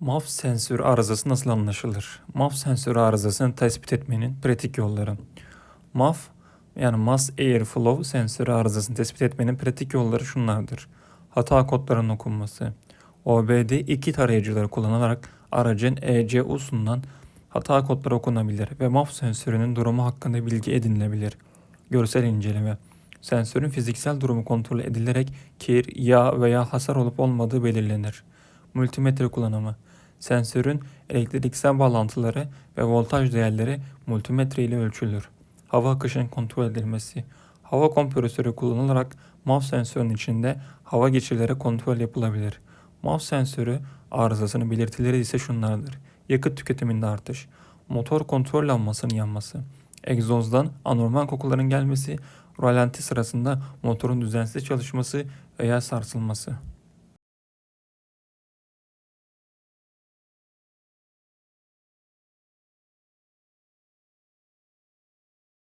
MAF sensörü arızası nasıl anlaşılır? MAF sensörü arızasını tespit etmenin pratik yolları. MAF yani Mass Airflow sensörü arızasını tespit etmenin pratik yolları şunlardır. Hata kodlarının okunması. OBD2 tarayıcıları kullanılarak aracın ECU'sundan hata kodları okunabilir ve MAF sensörünün durumu hakkında bilgi edinilebilir. Görsel inceleme. Sensörün fiziksel durumu kontrol edilerek kir, yağ veya hasar olup olmadığı belirlenir. Multimetre kullanımı. Sensörün elektriksel bağlantıları ve voltaj değerleri multimetre ile ölçülür. Hava akışının kontrol edilmesi. Hava kompresörü kullanılarak MAF sensörünün içinde hava geçirleri kontrol yapılabilir. MAF sensörü arızasının belirtileri ise şunlardır. Yakıt tüketiminde artış, motor kontrol lambasının yanması, egzozdan anormal kokuların gelmesi, rolanti sırasında motorun düzensiz çalışması veya sarsılması.